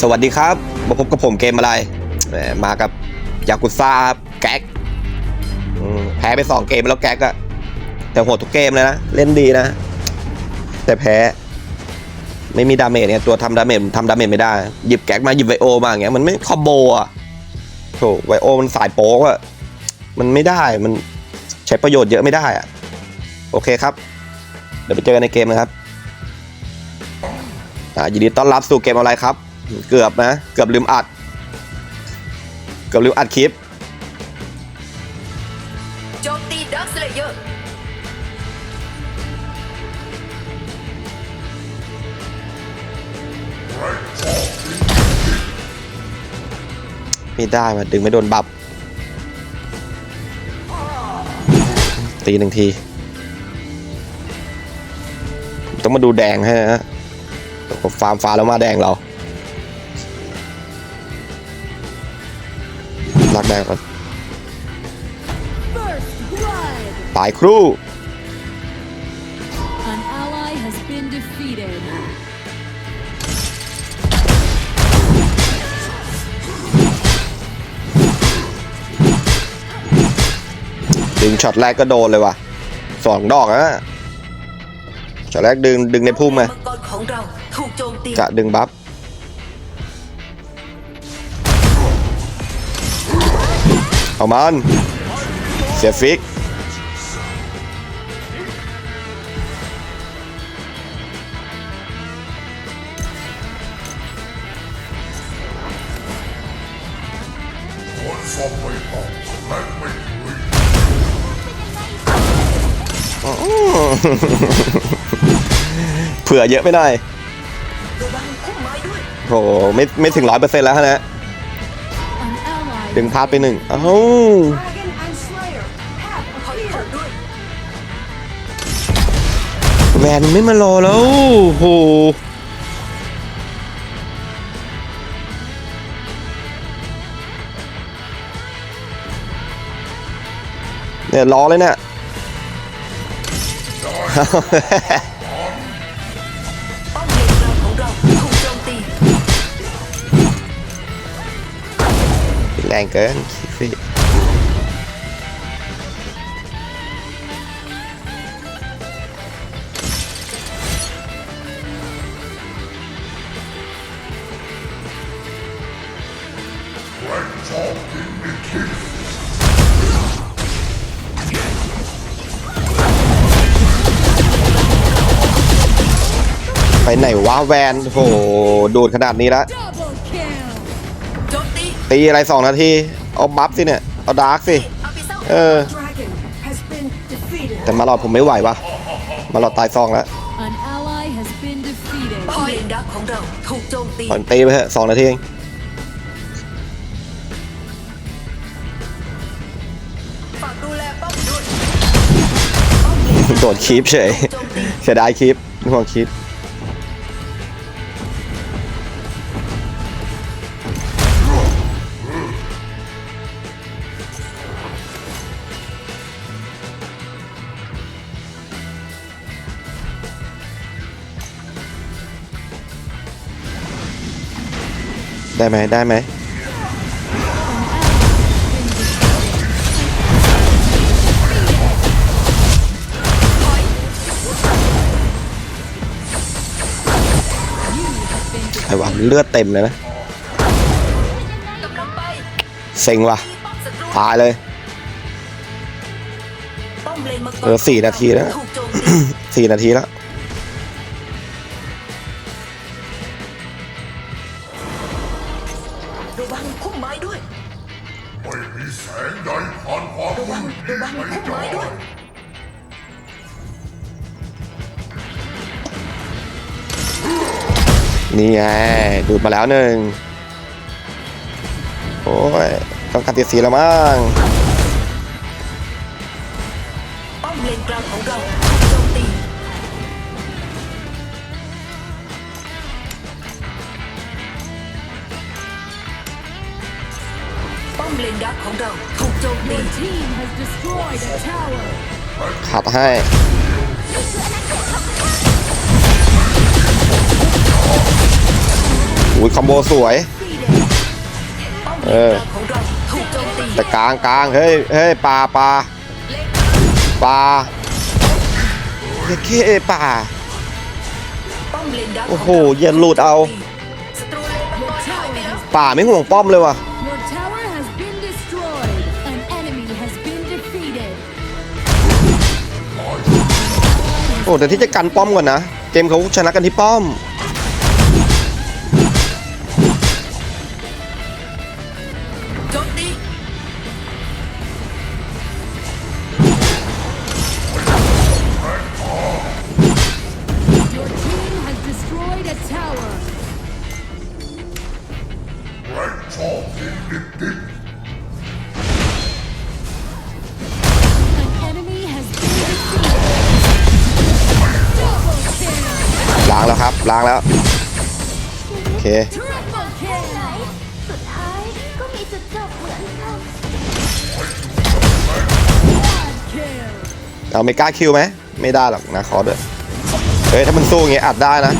สวัสดีครับมาพบกับผมเกมอะไร มากับยากุซ่าแก๊กแพ้ไปสองเกมแล้วแก๊กอะแต่โหดทุกเกมเลยนะ เล่นดีนะ แต่แพ้ ไม่มีดาเมจเนี่ยตัวทำดาเมจทำดาเมจไม่ได้ หยิบแก๊กมาหยิบไวโอมาอย่างเงี้ยมันไม่คอมโบอะโถไวโอมันสายโป๊กอะมันไม่ได้มันใช้ประโยชน์เยอะไม่ได้อะโอเคครับ เดี๋ยวไปเจอกันในเกมนะครับยินดีต้อนรับสู่เกมอะไรครับ เกือบนะ เกือบลืมอัด เกือบลืมอัดคลิปโจมตีดักสเลเยอร์ไม่ได้มาดึงไม่โดนบับ ตีหนึ่งทีผมต้องมาดูแดงให้นะฮะผมฟาร์มฟ้าแล้วมาแดงเรา ลักแดงก่อน First blood! ตายครู่ An ally has been defeated. ดึงช็อตแรกก็โดนเลยว่ะสองดอกนะช็อตแรกดึงดึงในพุ่มไงมังกรของเราถูกโจมตีกะดึงบัฟ เอามันเสียฟิกเผื่อเยอะไปหน่อยระวังพุ่มไม้ด้โหไม่ไม่ถึงร้อยเปอร์เซ็นต์แล้วนะ An ally ดึงพาดไปหนึ่งเอ้าวแวนไม่มารอแล้วโหเนี่ยรอเลยเนี่ย แรงเกินคิดสิไปไหนวะแวนโหดูดขนาดนี้แล้ว ตีอะไรสองนาที เอาบัฟสิเนี่ย เอาดาร์กสิ เออ แต่มาหลอดผมไม่ไหววะมาหลอดตายซองแล้ว An ally has been defeated. ป้อมเลนดักของเราถูกโจมตีผ่อนตีไปเถอะสองนาทีเองโดดคีปเฉยเสียดายคีปไม่ห่วงคีป ได้ไหมได้ไหมไอ้วะเลือดเต็มเลยนะกำลังไปเซ็งว่ะป้อมศัตรูตายเลยป้อมเลนมังกรเออสี่นาทีแล้วถูกโจมตีสี่นาทีแล้ว ระวังพุ่มไม้ด้วย ไม่มีแสงใดผ่านความระวัมืงดระวังนี้พุ่มไปไม้ได้ด้วยนี่ไงดูดมาแล้วหนึ่งโอ้ย ต้องการติดสีแล้วมั้งป้อมเลนกลางของเรา เลนดักของเราถูกโจมตี Your team has destroyed a tower. ขัดให้ An อุ้ยคอมโบสวย defeated. เออ ของเราถูกโจมตีแต่กลางกลางเฮ้ยเฮ้ยปลาปลาปลาเฮ้ยเข้ปลา ป้อมเลนดักโอ้โหอย่าหลุดเอา ศัตรูเลนมังกรหายไปแล้วป่าไม่ห่วงป้อมเลยว่ะ โอ้แต่ที่จะกันป้อมก่อนนะ เกมเขาชนะกันที่ป้อมโจางแล้วครับล้างแล้ว โอเค Triple kill. สุดท้ายก็มีจุดจบเหมือนกันเอาไม่กล้าคิวไหมไม่ได้หรอกนะขอเด้อเฮ้ยถ้ามันสู้อย่างเงี้ยอัดได้นะ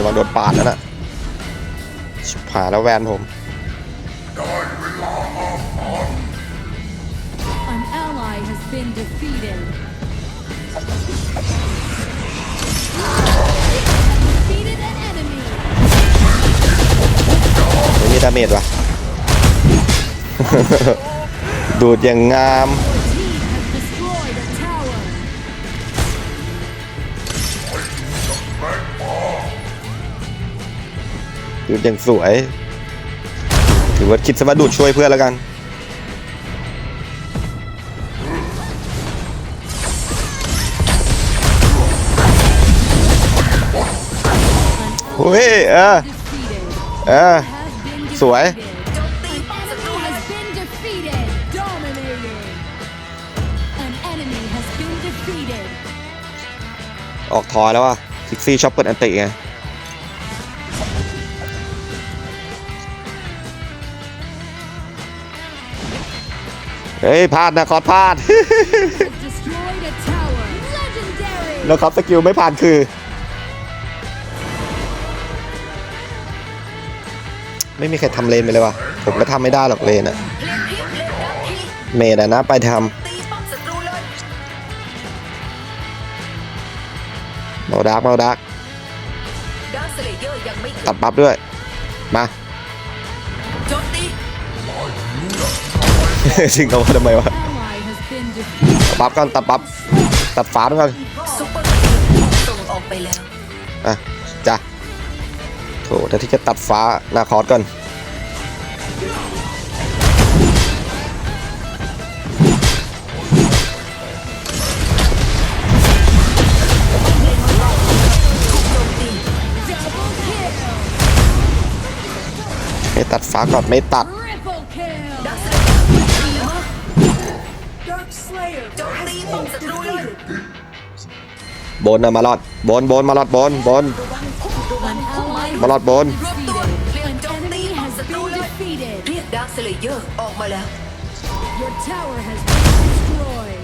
เดี๋ยวมันโดนปาดแล้วนะชิบหายแล้วแวนผมได้เวลาอาหาร An ally has been defeated. Defeated an enemy. ไม่มีดาเมจว่ะดูดอย่างงาม ดูดอย่างสวยถือว่าคิดสมาดูดช่วยเพื่อนแล้วกันเฮ้ยเออเออสวยออกทอยแล้วว่ะซิกซี่ชอบเปิดอันติไง เฮ้ยพลาดนะคอร์สพลาด แล้วครับสกิลไม่ผ่านคือ ไม่มีใครทำเลนไปเลยว่ะ ผมก็ทำไม่ได้หรอกเลนอะเพลงพิษเลนดักทีเมดอะนะไปทำเมาดักเมาดักดาร์คสเลเยอร์ยังไม่ถึงตัดบัฟด้วย มา ชิงเขามาทำไมวะ Ally has been defeated. ตัดบัฟก่อนตัดบัฟตัดฟ้าด้วยกันซุปเปอร์คิงส่งออกไปแล้วอะจ้ะโถถ้าที่จะตัดฟ้านาคอร์สก่อนไม่ตัดฟ้าก่อนไม่ตัด นนะมาลอดบนบนมาลอดบนบนมาลอดบนรวบตัว defeated. เรียก An โจมตี enemy ป้อม has ศัตรู been เลย defeated. เรียกดาร์คสเลเยอร์ออกมาแล้ว Your tower has been destroyed.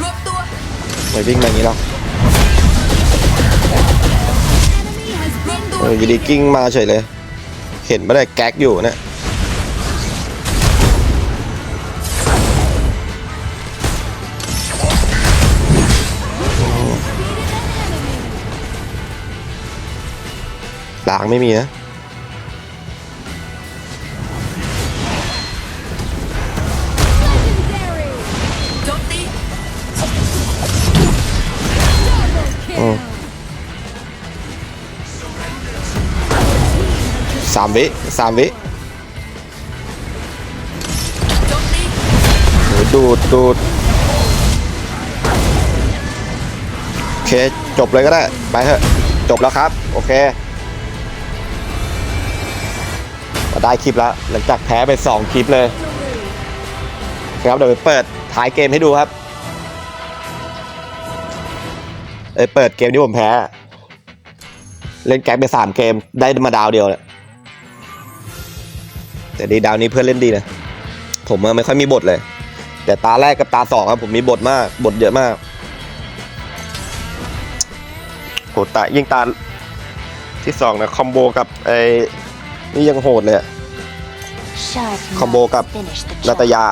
รวบตัวไม่วิ่งมาอย่างนี้หรอเอออยีดีกิ้งมาเฉยเลย เห็นไม่ได้แก๊กอยู่เนะ ลางไม่มีนะสามวิสามวิดูดดูดโอเค จบเลยก็ได้ ไปเถอะ จบแล้วครับ โอเค ได้คลิปแล้ว หลังจากแพ้ไป 2 คลิปเลยครับเดี๋ยวไปเปิดท้ายเกมให้ดูครับเอยเปิดเกมที่ผมแพ้ เล่นแก๊กไปสามเกมได้มาดาวเดียวเนี่ยแต่ดีดาวนี้เพื่อนเล่นดีนะผมอะไม่ค่อยมีบทเลย แต่ตาแรกกับตาสองครับผมมีบทมากบทเยอะมากโหตายิ่งตาที่สองนะคอมโบกับไอ้นี่ยังโหดเลยอะ คอมโบกับ finish the นาต job. ยา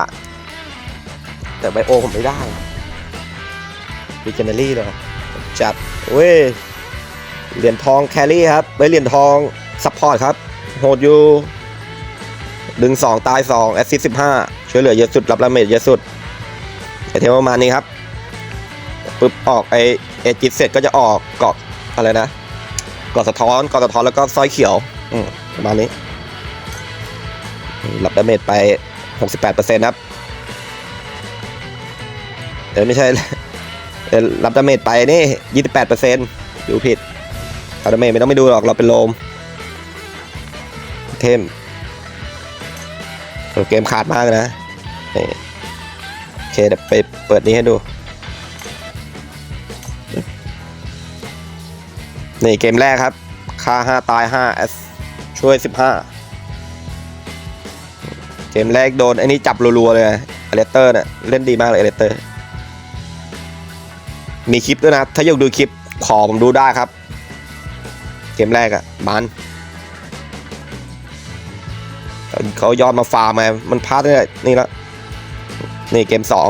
แต่ไบโอผมไม่ได้ดิเจเนอรี่เลยจัดเว้ยเหรียญทองแครี่ครับไว้เหรียญทองซัพพอร์ตครับ โหดอยู่ดึง2ตาย2แอสซิสต์15ช่วยเหลือเยอะสุดรับดาเมจเยอะสุดไอเทมประมาณนี้ครับปึ๊บออกไอเอจิตเสร็จก็จะออกเกาะอะไรนะเกาะสะท้อนเกาะสะท้อนแล้วก็สร้อยเขียว อืมประมาณนี้ รับดาเมจไป 68%ครับเออไม่ใช่เออรับดาเมจไปนี่ 28%ดูผิดรับดาเมจไม่ต้องไปดูหรอกเราเป็นโลมเทมเกมขาดมากนะนี่โอเคเดี๋ยวไปเปิดนี้ให้ดู นี่เกมแรกครับ ค่า 5 ตาย5 S ช่วย 15 เกมแรกโดนไอ้นี่จับรัวๆเลยอเลเตอร์เนี่ยเล่นดีมากเลยอเลเตอร์ มีคลิปด้วยนะ ถ้าอยากดูคลิปขอผมดูได้ครับ เกมแรกอะมันเขายอดมาฟาร์มมามันพลาดได้นี่ละนี่เกมสอง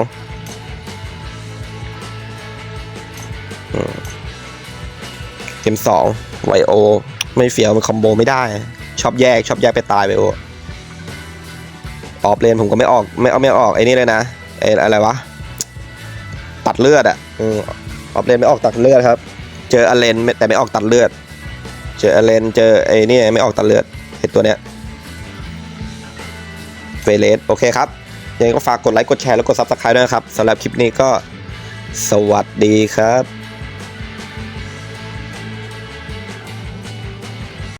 เกมสองไวโอ ไม่เฟียวมันคอมโบไม่ได้ ชอบแยก ชอบแยกไปตายไวโอ ออฟเลนผมก็ไม่ออกไม่เอาไม่ออกไอ้นี่เลยนะไอ้อะไรวะตัดเลือดอะออฟเลนไม่ออกตัดเลือดครับ เจออเลนแต่ไม่ออกตัดเลือด เจออเลนเจอไอ้นี่ไม่ออกตัดเลือดไอ้ตัวเนี้ยเฟเลสโอเคครับยังไงก็ฝากกดไลค์กดแชร์แล้วกดซับสไครต์ด้วยนะครับสำหรับคลิปนี้ก็สวัสดีครับ